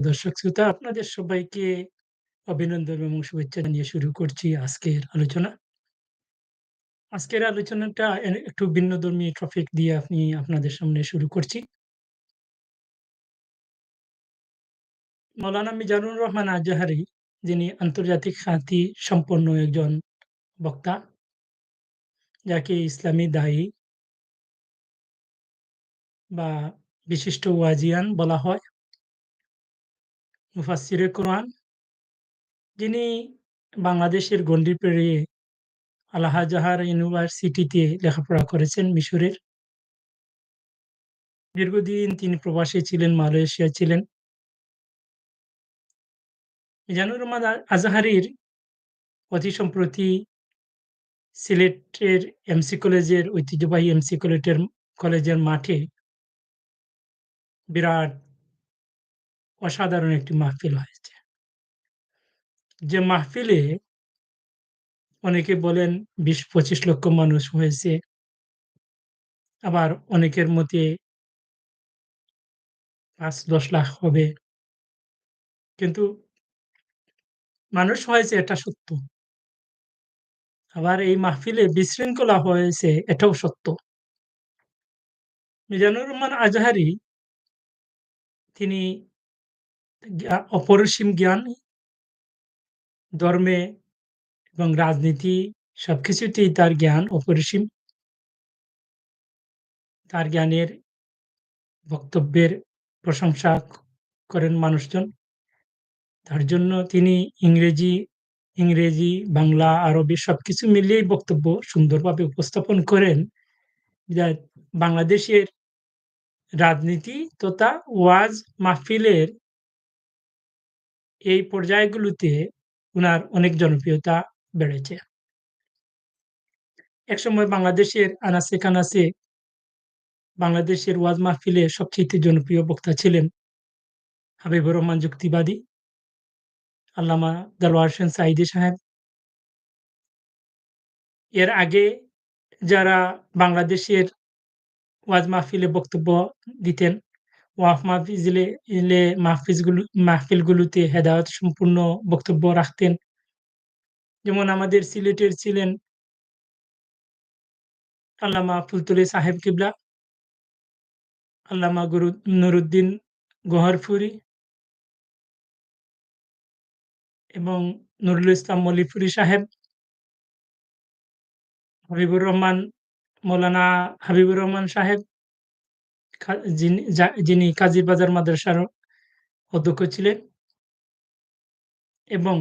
দর্শক শ্রোতা, আপনাদের সবাইকে অভিনন্দন এবং শুভেচ্ছা জানিয়ে শুরু করছি আজকের আলোচনা। আজকের আলোচনাটা একটু ভিন্নধর্মী টপিক দিয়ে আপনি আপনাদের সামনে শুরু করছি। মৌলানা মিজানুর রহমান আজহারি, যিনি আন্তর্জাতিক খ্যাতি সম্পন্ন একজন বক্তা। যাকে ইসলামী দায়ী বা বিশিষ্ট ওয়াজিয়ান বলা হয়। মুফাসসিরে কোরআন। যিনি বাংলাদেশের গণ্ডি পেরিয়ে আল-আজাহার ইউনিভার্সিটিতে লেখাপড়া করেছেন মিশরের। দীর্ঘদিন তিনি প্রবাসী ছিলেন, মালয়েশিয়া ছিলেন। মিজানুর রহমান আজহারীর অতি সম্প্রতি সিলেটের এমসি কলেজের ঐতিহ্যবাহী এমসি কলেজের কলেজের মাঠে বিরাট অসাধারণ একটি মাহফিল হয়েছে। যে মাহফিলে অনেকে বলেন ২০-২৫ লক্ষ মানুষ হয়েছে। আবার অনেকের মতে ৫-১০ লাখ হবে। কিন্তু মানুষ হয়েছে, এটা সত্য। আবার এই মাহফিলে বিশৃঙ্খলা হয়েছে, এটাও সত্য। মিজানুর রহমান আজহারি, তিনি অপরিসীম জ্ঞান ধর্মে এবং রাজনীতি সবকিছুতেই তার জ্ঞান অপরিসীম। তার জ্ঞানের বক্তব্যের প্রশংসা করেন মানুষজন। তার জন্য তিনি ইংরেজি ইংরেজি, বাংলা, আরবি সবকিছু মিলিয়েই বক্তব্য সুন্দরভাবে উপস্থাপন করেন। যা বাংলাদেশের রাজনীতি তথা ওয়াজ মাহফিলের এই পর্যায়গুলোতে উনার অনেক জনপ্রিয়তা বেড়েছে। একসময় বাংলাদেশের আনাচে-কানাচে বাংলাদেশের ওয়াজ মাহফিলে সবচেয়ে জনপ্রিয় বক্তা ছিলেন হাবিবুর রহমান যুক্তিবাদী। আল্লামা দেলোয়ার হোসেন সাঈদী সাহেব। এর আগে যারা বাংলাদেশের ওয়াজ মাহফিলে বক্তব্য দিতেন, ওয়াফ মাহফিজ ইলে মাহফিজগুলো, মাহফিলগুলোতে হেদায়ত সম্পূর্ণ বক্তব্য রাখতেন। যেমন আমাদের সিলেটের ছিলেন আল্লামা ফুলতলী সাহেব কিবলা। আল্লামা গুরু নুরুদ্দিন গোহরফুরি। এবং নুরুল ইসলাম মলিফুরি সাহেব। হাবিবুর রহমান, মৌলানা হাবিবুর রহমান সাহেব। যিনি কাজীবাজার মাদ্রাসার অধ্যক্ষ ছিলেন। এবং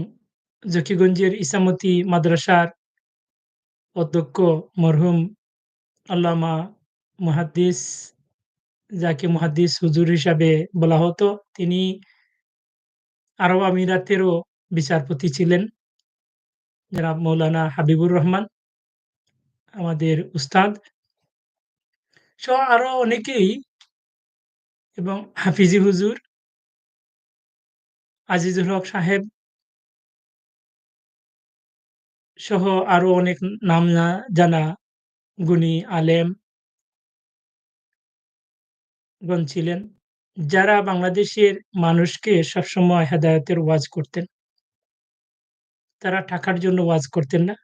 জকিগঞ্জের ইসামতি মাদ্রাসার অধ্যক্ষ মরহুম আল্লামা মুহাদ্দিস, যাকে মুহাদ্দিস হুজুর হিসাবে বলা হতো। তিনি আরব আমিরাতেরও বিচারপতি ছিলেন। যারা মৌলানা হাবিবুর রহমান। আমাদের উস্তাদ। সহ আরও অনেকেই এবং হাফিজি হুজুর। আজিজুল হক সাহেব। সহ আরও অনেক নাম না জানা গুণী আলেম গণ ছিলেন। যারা বাংলাদেশের মানুষকে সবসময় হেদায়তের ওয়াজ করতেন। তারা টাকার জন্য ওয়াজ করতেন না।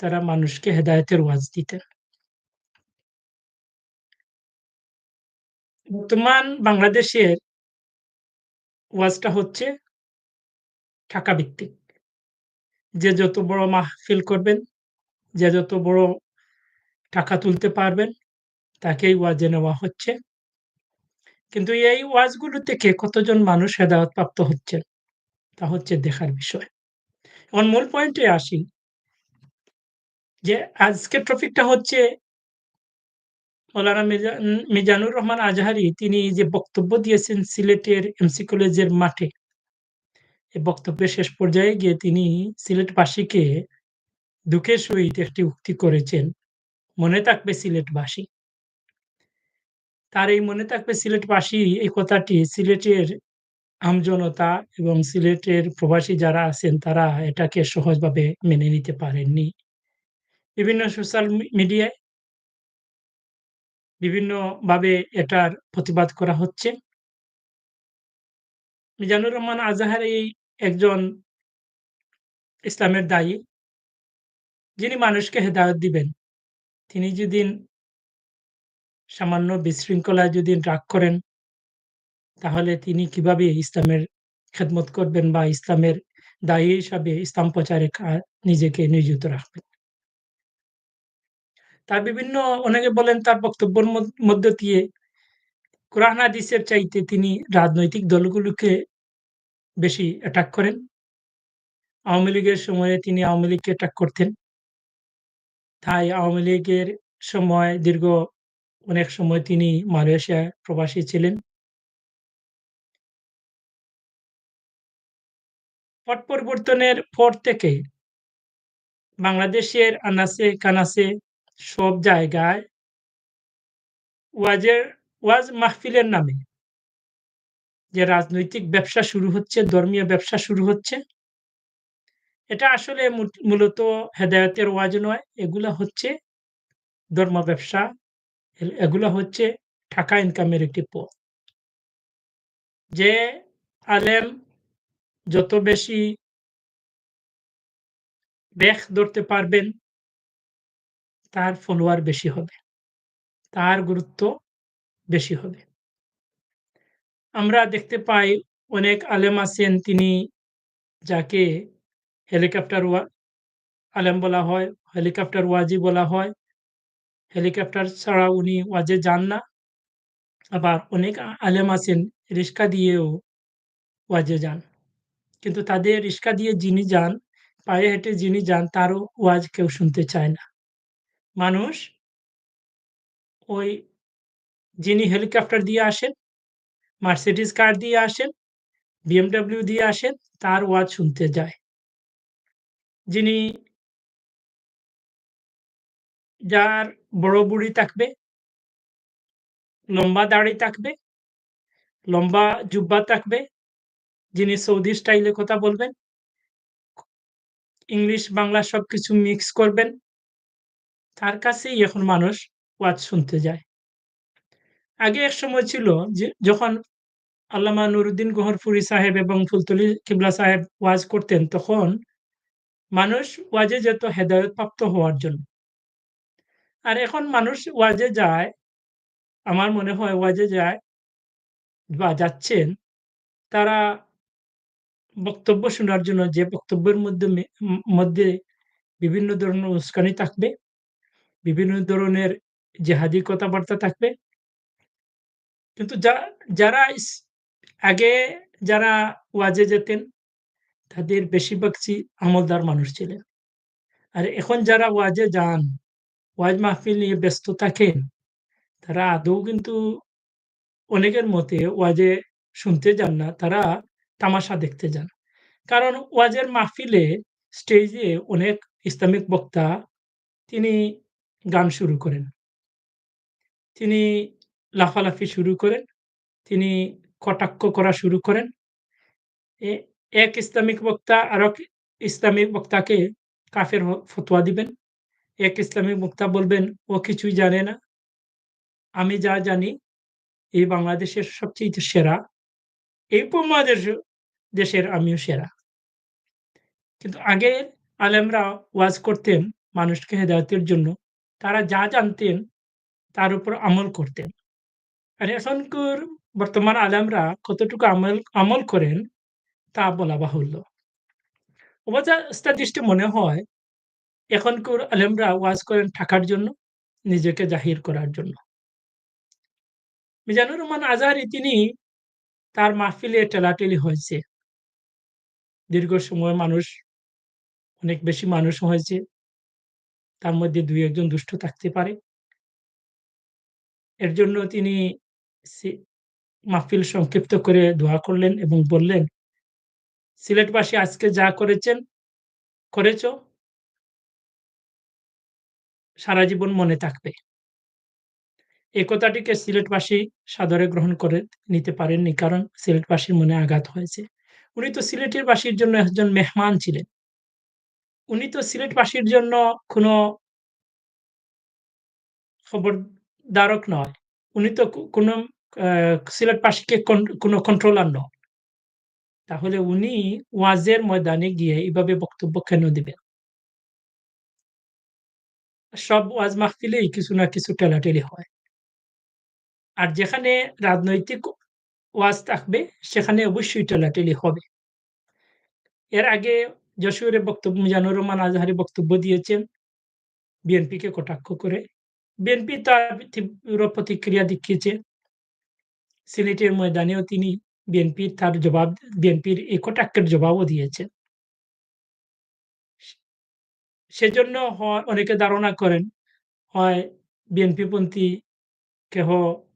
তারা মানুষকে হেদায়তের ওয়াজ দিতেন। বর্তমান বাংলাদেশের ওয়াজটা হচ্ছে টাকা ভিত্তিক। যে যত বড় মাহফিল করবেন, যে যত বড় টাকা তুলতে পারবেন, তাকেই ওয়াজে নেওয়া হচ্ছে। কিন্তু এই ওয়াজগুলো থেকে কতজন মানুষ হেদায়েত প্রাপ্ত হচ্ছেন, তা হচ্ছে দেখার বিষয়। এখন মূল পয়েন্টে আসি। যে আজকের টপিকটা হচ্ছে মৌলানা মিজা, মিজানুর রহমান আজহারি, তিনি যে বক্তব্য দিয়েছেন সিলেটের এমসি কলেজের মাঠে। এই বক্তব্যের শেষ পর্যায়ে গিয়ে তিনি সিলেটবাসীকে দুঃখের সহিত একটি উক্তি করেছেন। মনে থাকবে সিলেটবাসী। তার এই মনে থাকবে সিলেটবাসী এই কথাটি সিলেটের আমজনতা এবং সিলেটের প্রবাসী যারা আছেন, তারা এটাকে সহজভাবে মেনে নিতে পারেননি। বিভিন্ন সোশ্যাল মিডিয়ায় বিভিন্নভাবে এটার প্রতিবাদ করা হচ্ছে। মিজানুর রহমান আজাহারি একজন ইসলামের দায়ী। যিনি মানুষকে হেদায়েত দিবেন। তিনি যদি সামান্য বিশৃঙ্খলায় যদি রাগ করেন, তাহলে তিনি কীভাবে ইসলামের খেদমত করবেন বা ইসলামের দায়ী হিসাবে ইসলাম প্রচারে নিজেকে নিয়োজিত রাখবেন। তার বিভিন্ন অনেকে বলেন তার বক্তব্যের মধ্য দিয়ে কোরআন হাদিসের চাইতে তিনি রাজনৈতিক দলগুলোকে বেশি অ্যাটাক করেন। আওয়ামী লীগের সময়ে তিনি আওয়ামী লীগকে অ্যাটাক করতেন। তাই আওয়ামী লীগের সময় দীর্ঘ অনেক সময় তিনি মালয়েশিয়ায় প্রবাসী ছিলেন। পট পরিবর্তনের পর থেকে বাংলাদেশের আনাচে-কানাচে সব জায়গায় ওয়াজের ওয়াজ মাহফিলের নামে যে রাজনৈতিক ব্যবসা শুরু হচ্ছে, ধর্মীয় ব্যবসা শুরু হচ্ছে এটা আসলে মূলত হেদায়তের ওয়াজ নয়। এগুলা হচ্ছে ধর্ম ব্যবসা। এগুলা হচ্ছে টাকা ইনকামের একটি পথ। যে আলেম যত বেশি ব্যাখ ধরতে পারবেন তার ফলোয়ার বেশি হবে। তার গুরুত্ব বেশি হবে। আমরা দেখতে পাই অনেক আলেম আছেন তিনি যাকে হেলিকপ্টার আলেম বলা হয়, হেলিকপ্টার ওয়াজি বলা হয়। হেলিকপ্টার ছাড়া উনি ওয়াজে যান না। আবার অনেক আলেম আছেন রিস্কা দিয়েও ওয়াজে যান। কিন্তু তাদের রিস্কা দিয়ে যিনি যান, পায়ে হেঁটে যিনি যান তারও ওয়াজ কেউ শুনতে চায় না। মানুষ ওই যিনি হেলিকপ্টার দিয়ে আসেন, মার্সিডিস কার দিয়ে আসেন, BMW দিয়ে আসেন তার ওয়াজ শুনতে যায়। যিনি যার বড় বুড়ি থাকবে লম্বা দাড়ি থাকবে, লম্বা জুব্বা থাকবে, যিনি সৌদি স্টাইলে কথা বলবেন ইংলিশ, বাংলা সবকিছু মিক্স করবেন। তার কাছেই এখন মানুষ ওয়াজ শুনতে যায়। আগে এক সময় ছিল যে যখন আল্লামা নুরুদ্দিন গওহরপুরী সাহেব এবং ফুলতলী কিবলা সাহেব ওয়াজ করতেন তখন মানুষ ওয়াজে যেত হেদায়ত প্রাপ্ত হওয়ার জন্য। আর এখন মানুষ ওয়াজে যায়, আমার মনে হয় ওয়াজে যায় বা যাচ্ছেন তারা বক্তব্য শোনার জন্য যে বক্তব্যের মধ্যে মধ্যে বিভিন্ন ধরনের উস্কানি থাকবে, বিভিন্ন ধরনের জেহাদি কথাবার্তা থাকবে। কিন্তু যারা আগে যারা ওয়াজে যেতেন তাদের বেশিরভাগ আমলদার মানুষ ছিলেন। আর এখন যারা ওয়াজে যান, ওয়াজ মাহফিল নিয়ে ব্যস্ত থাকেন, তারা আদৌ কিন্তু অনেকের মতে ওয়াজে শুনতে যান না, তারা তামাশা দেখতে যান। কারণ ওয়াজের মাহফিলে স্টেজে অনেক ইসলামিক বক্তা তিনি গান শুরু করেন। তিনি লাফালাফি শুরু করেন, তিনি কটাক্ষ করা শুরু করেন। এক ইসলামিক বক্তা আরেক ইসলামিক বক্তাকে কাফের ফতোয়া দিবেন। এক ইসলামিক বক্তা বলবেন, "ও কিছুই জানে না। আমি যা জানি এই বাংলাদেশের সবচাইতে সেরা। এই উপমহাদেশ দেশের আমিও সেরা।" কিন্তু আগের আলেমরা ওয়াজ করতেন মানুষকে হেদায়তের জন্য। তারা যা জানতেন তার উপর আমল করতেন। আর এখনকার বর্তমান আলেমরা কতটুকু আমল আমল করেন তা বলা বাহুল্য। দৃষ্টে মনে হয় এখনকার আলেমরা ওয়াজ করেন থাকার জন্য, নিজেকে জাহির করার জন্য। মিজানুর রহমান আজহারি তিনি তার মাহফিলে ঠেলাঠেলি হয়েছে। দীর্ঘ সময় মানুষ অনেক বেশি মানুষ হয়েছে। তার মধ্যে দুই একজন দুষ্ট থাকতে পারে। এর জন্য তিনি মাহফিল সংক্ষিপ্ত করে দোয়া করলেন এবং বললেন, "সিলেটবাসী আজকে যা করেছেন, করেছ" "সারা জীবন মনে থাকবে।" এই কথাটিকে সিলেটবাসী সাদরে গ্রহণ করে নিতে পারেননি। কারণ সিলেটবাসীর মনে আঘাত হয়েছে। উনি তো সিলেটের বাসীর জন্য একজন মেহমান ছিলেন। উনি তো সিলেটবাসীর জন্য কোনো খবরদারক নয়। উনি তো কোনো সিলেটবাসীকে কোনো কন্ট্রোলার নন। তাহলে উনি ওয়াজের ময়দানে গিয়ে এভাবে বক্তব্য কেন দিবেন? সব ওয়াজ মাহফিলেই কিছু না কিছু ঠেলাঠেলি হয়। আর যেখানে রাজনৈতিক ওয়াজ থাকবে, সেখানে অবশ্যই ঠেলাঠেলি হবে। এর আগে যশোরে বক্তব্য মিজানুর রহমান আজহারি বক্তব্য দিয়েছেন বিএনপিকে কটাক্ষ করে। বিএনপি তার প্রতিক্রিয়া দেখিয়েছে। সিলেটের ময়দানেও তিনি বিএনপির তার জবাব, বিএনপির এই কটাক্ষের জবাবও দিয়েছেন। সেজন্য অনেকে ধারণা করেন, হয় বিএনপিপন্থী কেহ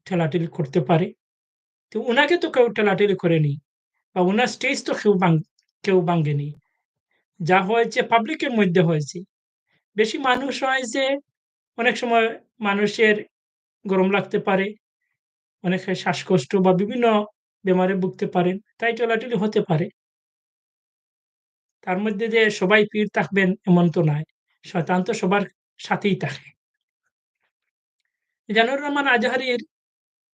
ঠেলাঠেলি করতে পারে। তো ওনাকে তো কেউ ঠেলাঠেলি করেনি, বা ওনার স্টেজ তো কেউ কেউ ভাঙ্গেনি। যা হয়েছে পাবলিকের মধ্যে হয়েছে। বেশি মানুষ হয়েছে, অনেক সময় মানুষের গরম লাগতে পারে। অনেকের শ্বাসকষ্ট বা বিভিন্ন বেমারে ভুগতে পারেন। তাই ঠেলাঠেলি হতে পারে। তার মধ্যে যে সবাই পীর থাকবেন এমন তো নয়। শয়তান তো সবার সাথেই থাকে। জানুর রহমান আজহারীর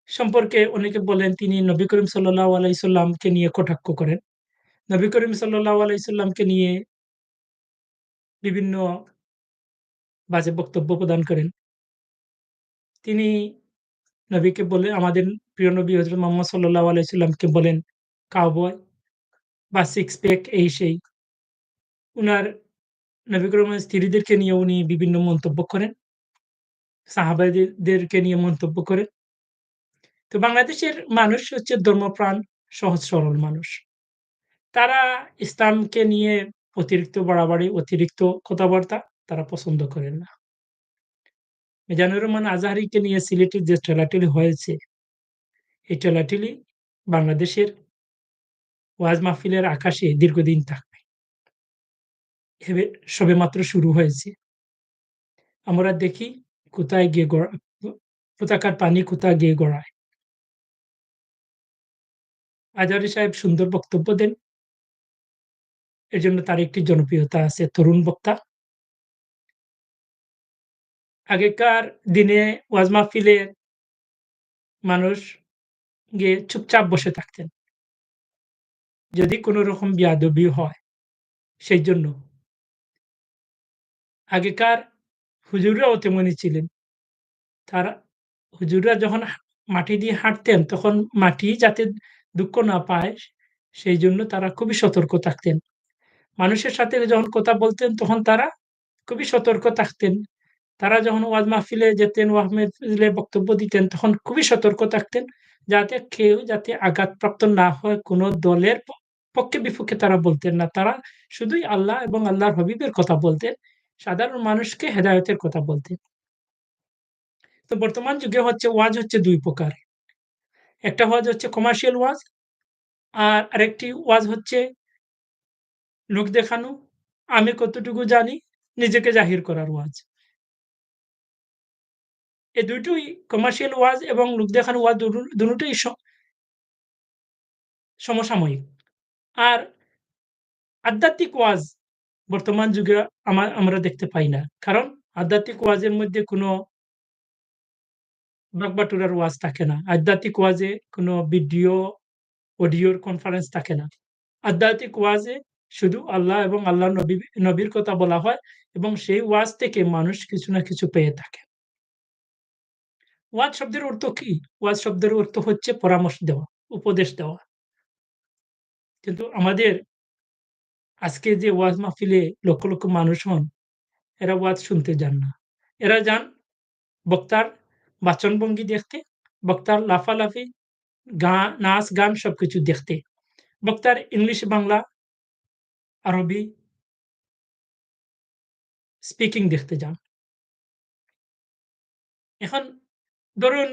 সম্পর্কে অনেকে বলেন তিনি নবী করিম সাল্লাল্লাহু আলাইহি সাল্লামকে নিয়ে কটাক্ষ করেন। নবী করিম সাল্লাল্লাহু আলাইহি সাল্লামকে নিয়ে বিভিন্ন বাজে বক্তব্য প্রদান করেন। তিনি নবীকে বলে আমাদের প্রিয় নবী হযরত মুহাম্মদ সাল্লাল্লাহু আলাইহি সাল্লামকে বলেন কাউবয় বা সিক্স প্যাক এই সেই। উনার নবী করিমের স্ত্রীদেরকে নিয়ে উনি বিভিন্ন মন্তব্য করেন। সাহাবাদের দেরকে নিয়ে মন্তব্য করেন। তো বাংলাদেশের মানুষ হচ্ছে ধর্মপ্রাণ, সহজ সরল মানুষ। তারা ইসলামকে নিয়ে অতিরিক্ত বাড়াবাড়ি, অতিরিক্ত কথাবার্তা তারা পছন্দ করেন না। মিজানুর রহমান আজহারীকে নিয়ে সিলেটে যে ঠেলাঠেলি হয়েছে, এই ঠেলাঠেলি বাংলাদেশের ওয়াজ মাহফিলের আকাশে দীর্ঘদিন থাকবে। এবে সবেমাত্র শুরু হয়েছে। আমরা দেখি কোথায় গিয়ে গড়া কোথাকার পানি কোথায় গিয়ে গড়ায়। আজহারী সাহেব সুন্দর বক্তব্য দেন। এজন্য তার একটি জনপ্রিয়তা আছে তরুণ বক্তা। আগেকার দিনে ওয়াজ মাহফিলে মানুষ গিয়ে চুপচাপ বসে থাকতেন। যদি কোন রকম বেয়াদবি হয় সেইজন্য। আগেকার হুজুররাও তেমনই ছিলেন। তারা, হুজুররা যখন মাটি দিয়ে হাঁটতেন, তখন মাটি যাতে দুঃখ না পায়, সেই জন্য তারা খুবই সতর্ক থাকতেন। মানুষের সাথে যখন কথা বলতেন তখন তারা খুবই সতর্ক থাকতেন। তারা যখন ওয়াজ মাহফিলে যেতেন, মাহফিলে বক্তব্য দিতেন তখন খুবই সতর্ক থাকতেন। যাতে কেউ যাতে আঘাতপ্রাপ্ত না হয় কোন দলের পক্ষে বিপক্ষে তারা বলতেন না। তারা শুধুই আল্লাহ এবং আল্লাহর হাবিবের কথা বলতেন। সাধারণ মানুষকে হেদায়তের কথা বলতেন। তো বর্তমান যুগে হচ্ছে ওয়াজ হচ্ছে দুই প্রকার। একটা ওয়াজ হচ্ছে কমার্শিয়াল ওয়াজ। আর আরেকটি ওয়াজ হচ্ছে লোক দেখানো, আমি কতটুকু জানি নিজেকে জাহির করার ওয়াজ। এই দুটোই কমার্শিয়াল ওয়াজ এবং লোক দেখানো ওয়াজ দুটোই সমসাময়িক। আর আধ্যাত্মিক ওয়াজ বর্তমান যুগে আমার আমরা দেখতে পাই না। কারণ আধ্যাত্মিক ওয়াজের মধ্যে কোন বাকবাটুরার ওয়াজ থাকে না। আধ্যাত্মিক ওয়াজে কোনো ভিডিও, অডিওর কনফারেন্স থাকে না। আধ্যাত্মিক ওয়াজে শুধু আল্লাহ এবং আল্লাহ নবী নবীর কথা বলা হয় এবং সেই ওয়াজ থেকে মানুষ কিছু না কিছু পেয়ে থাকে। ওয়াজ শব্দের অর্থ কি? ওয়াজ শব্দের অর্থ হচ্ছে পরামর্শ দেওয়া, উপদেশ দেওয়া। কিন্তু আমাদের আজকে যে ওয়াজ মাহফিলে লক্ষ, লক্ষ মানুষ হন, এরা ওয়াজ শুনতে যান না। এরা যান বক্তার বাচনভঙ্গি দেখতে, বক্তার লাফালাফি, গান নাচ, গান সবকিছু দেখতে। বক্তার ইংলিশ, বাংলা, আরবি স্পিকিং দেখতে যান। এখন ধরুন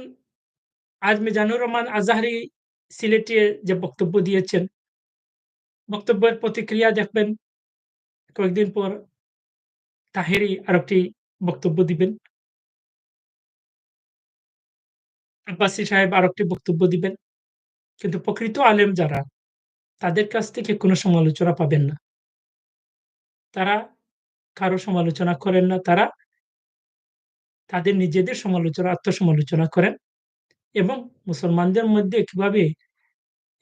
আজ মিজানুর রহমান আজহারী সিলেটে যে বক্তব্য দিয়েছেন বক্তব্যের প্রতিক্রিয়া দেখবেন কয়েকদিন পর তাহেরি আরেকটি বক্তব্য দিবেন। আব্বাসী সাহেব আরেকটি বক্তব্য দিবেন। কিন্তু প্রকৃত আলেম যারা, তাদের কাছ থেকে কোনো সমালোচনা পাবেন না। তারা কারও সমালোচনা করেন না। তারা তাদের নিজেদের সমালোচনা, আত্মসমালোচনা করেন এবং মুসলমানদের মধ্যে কীভাবে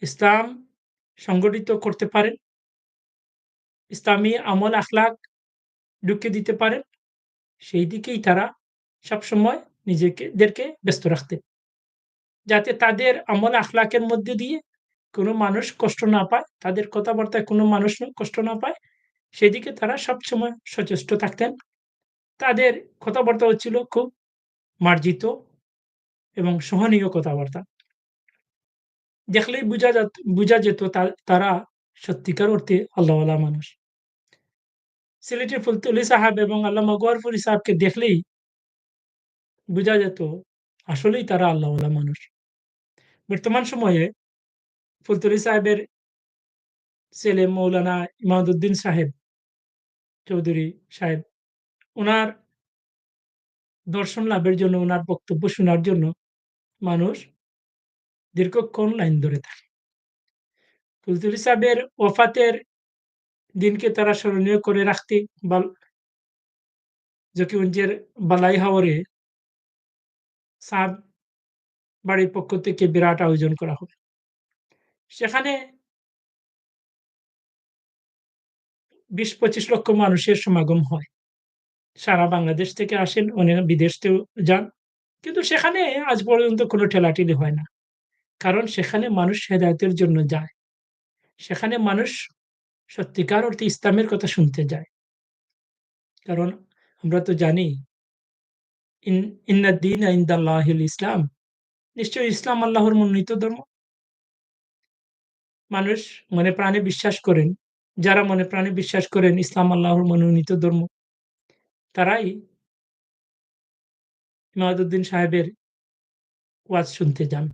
ইসলাম সংগঠিত করতে পারেন। ইসলামী আমল আখলাক ঢুকিয়ে দিতে পারেন, সেই দিকেই তারা সবসময় নিজেকে দেরকে ব্যস্ত রাখতেন। যাতে তাদের আমল আখলাকের মধ্যে দিয়ে কোনো মানুষ কষ্ট না পায়, তাদের কথাবার্তায় কোনো মানুষ কষ্ট না পায়, সেদিকে তারা সবসময় সচেষ্ট থাকতেন। তাদের কথাবার্তা হচ্ছিল খুব মার্জিত এবং সহনীয় কথাবার্তা। দেখলেই বুঝা যাত বুঝা যেত তারা সত্যিকার অর্থে আল্লাহওয়ালা মানুষ। সিলেটের ফুলতলী সাহাব এবং আল্লামা গওহরফুরি সাহাবকে দেখলেই বুঝা যেত আসলেই তারা আল্লাহওয়ালা মানুষ। বর্তমান সময়ে ফুলতুলি সাহেবের ছেলে মৌলানা ইমাদুদ্দিন সাহেব চৌধুরী সাহেব উনার দর্শন লাভের জন্য, উনার বক্তব্য শোনার জন্য মানুষ দীর্ঘক্ষণ লাইন ধরে থাকে। ফুলতলী সাহেবের ওফাতের দিনকে তারা স্মরণীয় করে রাখতে বাল জকিগঞ্জের বালাই হাওরে সাব বাড়ির পক্ষ থেকে বিরাট আয়োজন করা হবে। সেখানে ২০-২৫ লক্ষ মানুষের সমাগম হয়। সারা বাংলাদেশ থেকে আসেন, অনেক বিদেশ যান। কিন্তু সেখানে আজ পর্যন্ত কোনো ঠেলাঠেলি হয় না। কারণ সেখানে মানুষ হেদায়েতের জন্য যায়। সেখানে মানুষ সত্যিকার অর্থে ইসলামের কথা শুনতে যায়। কারণ আমরা তো জানি ইন ইন্না দ্বীনা ইনদাল্লাহিল ইসলাম। নিশ্চয়ই ইসলাম আল্লাহর মনোনীত ধর্ম। মানুষ মনে প্রাণে বিশ্বাস করেন, যারা মনে প্রাণে বিশ্বাস করেন ইসলাম আল্লাহর মনোনীত ধর্ম, তারাই ইমাদউদ্দিন সাহেবের ওয়াজ শুনতে যান।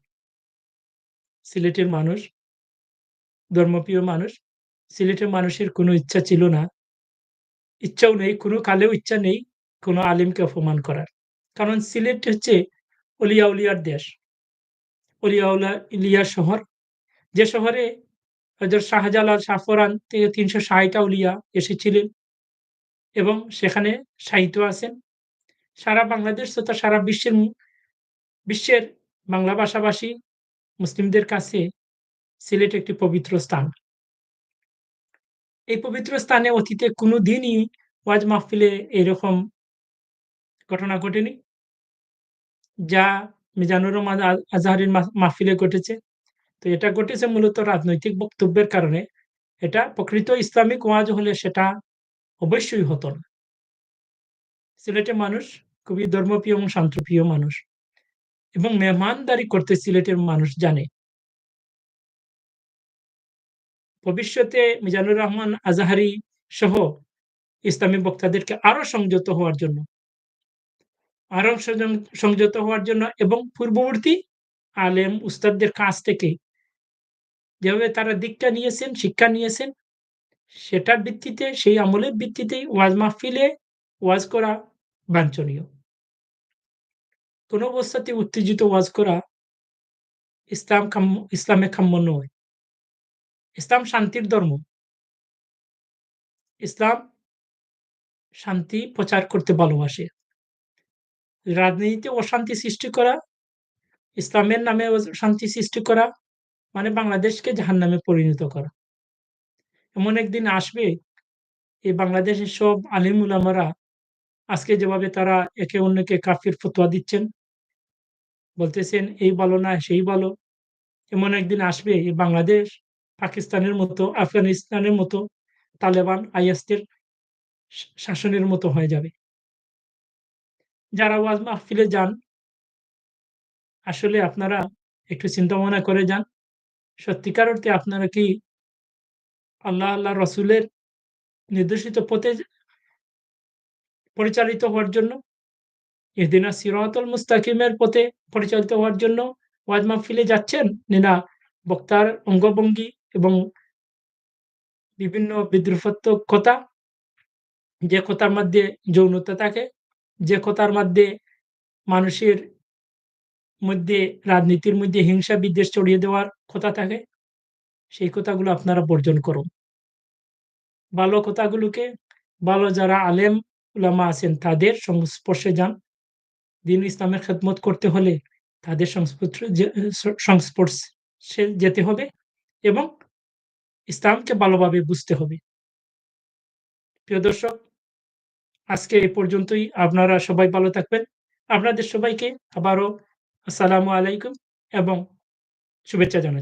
সিলেটের মানুষ ধর্মপ্রিয় মানুষ। সিলেটের মানুষের কোনো ইচ্ছা ছিল না, ইচ্ছাও নেই, কোনো কালেও ইচ্ছা নেই কোনো আলিমকে অপমান করার। কারণ সিলেট হচ্ছে অলিয়া উলিয়ার দেশ। অলিয়া উলা ইলিয়ার শহর। যে শহরে হযরত শাহজালাল, শাহপরাণ থেকে ৩৬০ আউলিয়া এসেছিলেন এবং সেখানে সাহিত্য আছেন। সারা বাংলাদেশ তথা সারা বিশ্বের বিশ্বের বাংলা ভাষাভাষী মুসলিমদের কাছে সিলেট একটি পবিত্র স্থান। এই পবিত্র স্থানে অতীতে কোনোদিনই ওয়াজ মাহফিলে এরকম ঘটনা ঘটেনি। যা মিজানুর রহমান আজহারীর মাহ মাহফিলে ঘটেছে। তো এটা ঘটেছে মূলত রাজনৈতিক বক্তব্যের কারণে। এটা প্রকৃত ইসলামিক ওয়াজ হলে সেটা অবশ্যই হতো না। সিলেটের মানুষ খুবই ধর্মপ্রিয় এবং শান্তপ্রিয় মানুষ। এবং মেহমানদারি করতে সিলেটের মানুষ জানে। ভবিষ্যতে মিজানুর রহমান, আজহারী সহ ইসলামী বক্তাদেরকে আরও সংযত হওয়ার জন্য আরও সংযত হওয়ার জন্য এবং পূর্ববর্তী আলেম উস্তাদদের কাছ থেকে যেভাবে তারা দীক্ষা নিয়েছেন, শিক্ষা নিয়েছেন, সেটার ভিত্তিতে সেই আমলের ভিত্তিতেই ওয়াজ মাহফিলে ওয়াজ করা বাঞ্ছনীয়। কোন অবস্থাতেই উত্তেজিত ওয়াজ করা ইসলাম কাম্য ইসলামে কাম্য নয়। ইসলাম শান্তির ধর্ম। ইসলাম শান্তি প্রচার করতে ভালোবাসে। রাজনীতিতে অশান্তি সৃষ্টি করা, ইসলামের নামে শান্তি সৃষ্টি করা মানে বাংলাদেশকে জাহান্নামে পরিণত করা। এমন একদিন আসবে এই বাংলাদেশের সব আলিম উলামারা আজকে যেভাবে তারা একে অন্যকে কাফির ফতোয়া দিচ্ছেন, বলতেছেন এই ভালো না সেই ভালো। এমন একদিন আসবে এই বাংলাদেশ পাকিস্তানের মতো, আফগানিস্তানের মতো, তালেবান, আইএসদের শাসনের মতো হয়ে যাবে। যারা ওয়াজ মাহফিলে যান আসলে আপনারা একটু চিন্তা ভাবনা করে যান। সত্যিকার অর্থে আপনারা কি আল্লাহ, আল্লাহ রসুলের নির্দেশিত পথে পরিচালিত হওয়ার জন্য ইহদিনা সিরাতাল মুস্তাকিমের পথে পরিচালিত হওয়ার জন্য ওয়াজ মাহফিলে যাচ্ছেন? না বক্তার অঙ্গভঙ্গি এবং বিভিন্ন বিদ্রুপাত্মক কথা, যে কথার মধ্যে যৌনতা থাকে, যে কথার মধ্যে মানুষের মধ্যে রাজনীতির মধ্যে হিংসা বিদ্বেষ ছড়িয়ে দেওয়ার কথা থাকে, সেই কথাগুলো আপনারা বর্জন করুন। ভালো কথাগুলোকে ভালো যারা আলেম উলামা আছেন তাদের সংস্পর্শে যান। দ্বীন ইসলামের খেদমত করতে হলে তাদের সংস্পর্শ সংস্পর্শে যেতে হবে এবং ইসলামকে ভালোভাবে বুঝতে হবে। প্রিয় দর্শক আজকে এ পর্যন্তই। আপনারা সবাই ভালো থাকবেন। আপনাদের সবাইকে আবারও আসসালামু আলাইকুম এবং শুভেচ্ছা জানাচ্ছি।